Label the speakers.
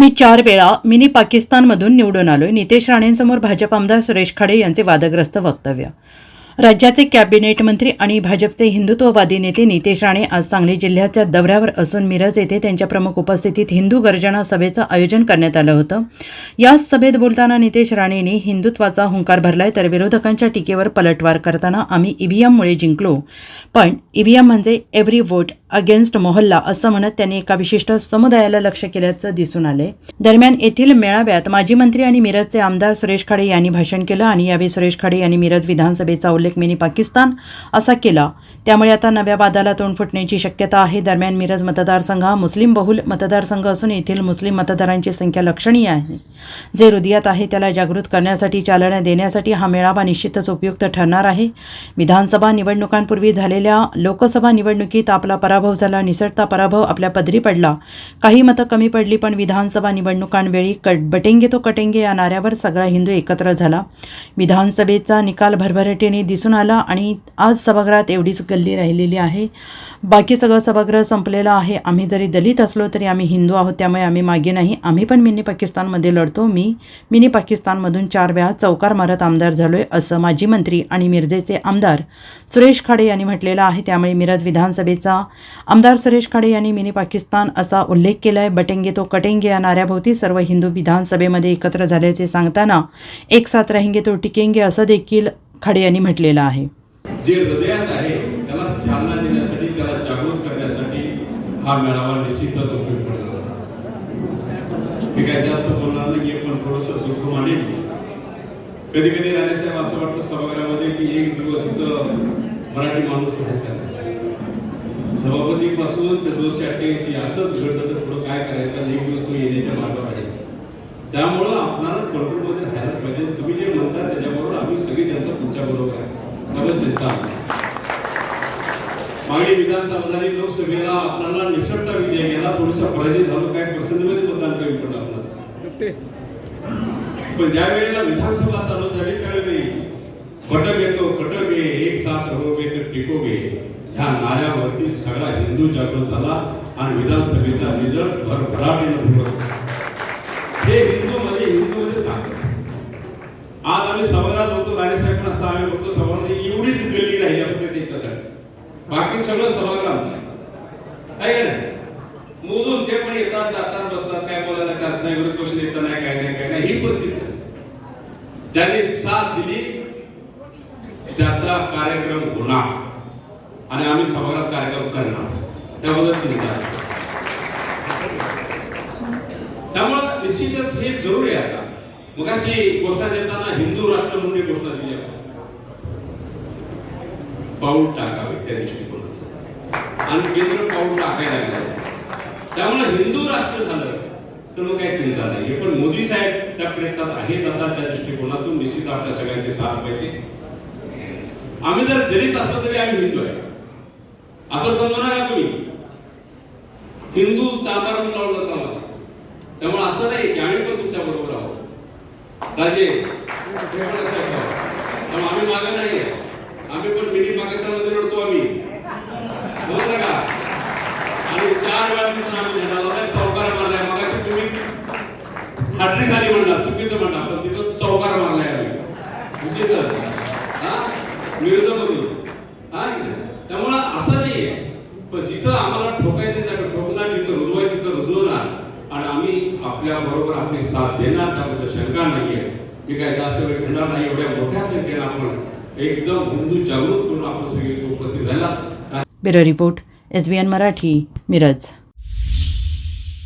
Speaker 1: मी चार वेळा मिनी पाकिस्तानमधून निवडून आलोय. नितेश राणेंसमोर भाजप आमदार सुरेश खाडे यांचे वादग्रस्त वक्तव्य. राज्याचे कॅबिनेट मंत्री आणि भाजपचे हिंदुत्ववादी नेते नितेश राणे आज सांगली जिल्ह्याच्या दौऱ्यावर असून मिरज येथे त्यांच्या प्रमुख उपस्थितीत हिंदू गर्जना सभेचं आयोजन करण्यात आलं होतं. या सभेत बोलताना नितेश राणेंनी हिंदुत्वाचा हुंकार भरलाय तर विरोधकांच्या टीकेवर पलटवार करताना आम्ही ईव्हीएममुळे जिंकलो. पण ईव्हीएम म्हणजे एव्हरी वोट अगेन्स्ट मोहल्ला असं म्हणत त्यांनी एका विशिष्ट समुदायाला लक्ष केल्याचं दिसून आले. दरम्यान येथील मेळाव्यात माजी मंत्री आणि मिरजचे आमदार सुरेश खाडे यांनी भाषण केलं आणि यावेळी सुरेश खाडे यांनी मिरज विधानसभेचा उल्लेख मिनी पाकिस्तान असा केला. त्यामुळे आता नव्या वादाला तोंड फुटण्याची शक्यता आहे. दरम्यान मिरज मतदारसंघ हा मुस्लिम बहुल मतदारसंघ असून येथील मुस्लिम मतदारांची संख्या लक्षणीय आहे. जे हृदयात आहे त्याला जागृत करण्यासाठी चालना देण्यासाठी हा मेळावा निश्चितच उपयुक्त ठरणार आहे. विधानसभा निवडणुकांपूर्वी झालेल्या लोकसभा निवडणुकीत आपला पराभव झाला निसटता पराभव आपल्या पदरी पडला. काही मतं कमी पडली पण विधानसभा निवडणुकांवेळी कट बटेंगे तो कटेंगे या नाऱ्यावर सगळा हिंदू एकत्र झाला. विधानसभेचा निकाल भरभराटीने दिसून आला आणि आज सभागृहात एवढीच गल्ली राहिलेली आहे. बाकी सगळं सभागृह संपलेलं आहे. आम्ही जरी दलित असलो तरी आम्ही हिंदू आहोत त्यामुळे आम्ही मागे नाही. आम्ही पण मिनी पाकिस्तानमध्ये लढतो. मी मिनी पाकिस्तानमधून चार वेळा चौकार मारत आमदार झालोय असं माजी मंत्री आणि मिरजेचे आमदार सुरेश खाडे यांनी म्हटलेलं आहे. त्यामुळे मिरज विधानसभेचा आमदार सुरेश खाडे यांनी मिनी पाकिस्तान असा उल्लेख केलाय. बटेंगे तो कटेंगे या नाऱ्याभोवती सर्व हिंदू विधानसभेमध्ये एकत्र झाल्याचे सांगताना एक साथ रहेंगे तो टिकेंगे असं देखील खाडे यांनी म्हटलेलं आहे.
Speaker 2: जे हृदयात आहे त्याला चालना देण्यासाठी त्याला जागृत करण्यासाठी हा मेळावा निश्चितच उपयोग पडतो मी काय जास्त बोलणार नाही पण थोडस दुःख मानेल कधी कधी राणेसाहेब असं वाटतं सभागृहामध्ये की एक दिवस मराठी माणूस सभापती पासून ते दोनशे अठ्ठ्याऐंशी असंच घडतं तर पुढं काय करायचं? एक दिवस तो येण्याच्या मार्गावर आहे. त्यामुळं आपणाला कंट्रोलमध्ये राहायला पाहिजे. तुम्ही जे म्हणता त्याच्याबरोबर आम्ही सगळी जनता तुमच्याबरोबर आहे. मला चिंता मागणी विधानसभा लोकसभेला आपल्याला निसटता विजय गेला. थोडासा पराजय झालो. काय पर्सेंटमध्ये मतदान कमी पडलं आपल्याला. पण ज्या वेळेला विधानसभा चालू झाली त्यावेळी कटक येतो कटक ये एक साथ रहोगे तर टिकोगे ह्या नाऱ्यावरती सगळा हिंदू जागृत झाला आणि विधानसभेचा रिझल्ट भरभराटीनं भरत हे हिंदू म्हणजे हिंदू म्हणजे ताकद. आज आम्ही सभागृहात होतो राणेसाहेब पण असता आम्ही बघतो सभागृहात एवढीच गल्ली राहिली फक्त त्यांच्यासाठी. बाकी सगळं सभागृह आमचं आहे. का नाही? मोजून ते पण येतात जातात बसतात काय बोलायला चान्स नाही विरोध पक्ष येत नाही काय नाही काय नाही ही परिस्थिती झाली. ज्याने साथ दिली त्याचा कार्यक्रम होणार. आणि आम्ही सभागृहात कार्यक्रम करणार त्याबद्दल चिंता आहे त्यामुळं निश्चितच हे जरुरी आहे आता. मग अशी घोषणा देताना हिंदू राष्ट्र म्हणून घोषणा दिली आपण पाऊल टाकावे त्या दृष्टिकोनातून. आणि केंद्र पाऊल टाकायला लागलं. त्यामुळे हिंदू राष्ट्र झालं तर मग काही चिंता नाही. हे पण मोदी साहेब त्या प्रयत्नात आहेत आता त्या दृष्टिकोनातून. निश्चित आपल्या सगळ्यांची साथ पाहिजे. आम्ही जर दलित असलो तरी आम्ही हिंदू आहे. असं समजू नका तुम्ही. हिंदू चादर म्हणून लावलं जातं मला त्यामुळे असं नाही की आम्ही पण तुमच्या बरोबर आहोत. राजे पण त्यामुळे आम्ही मागे नाही आम्ही पण मिनी पाकिस्तानमध्ये लढतो आम्ही. समजलं का? आणि चार वेळा तिथून आम्ही झेंडा लावलाय चौकार मारलाय. मगाशी तुम्ही हाटरी झाली म्हणणार चुकीचं म्हणणार पण तिथं चौकार मारलाय आम्ही. निश्चितच हा? विरोध करून हा की नाही? त्यामुळं असं नाहीये पण जिथं आम्हाला ठोकायचं त्याकडे ठोकणार जिथं रुजवायचं तिथं रुजवणार आणि आम्ही आपल्या बरोबर आपली साथ देणार त्याबद्दल शंका नाहीये. मी काय जास्त वेळ घेणार नाही एवढ्या मोठ्या संख्येनं आपण एकदम हिंदू जागृत करून आपण सगळे उपस्थित राहिला.
Speaker 1: Bureau report S B N Marathi Miraj.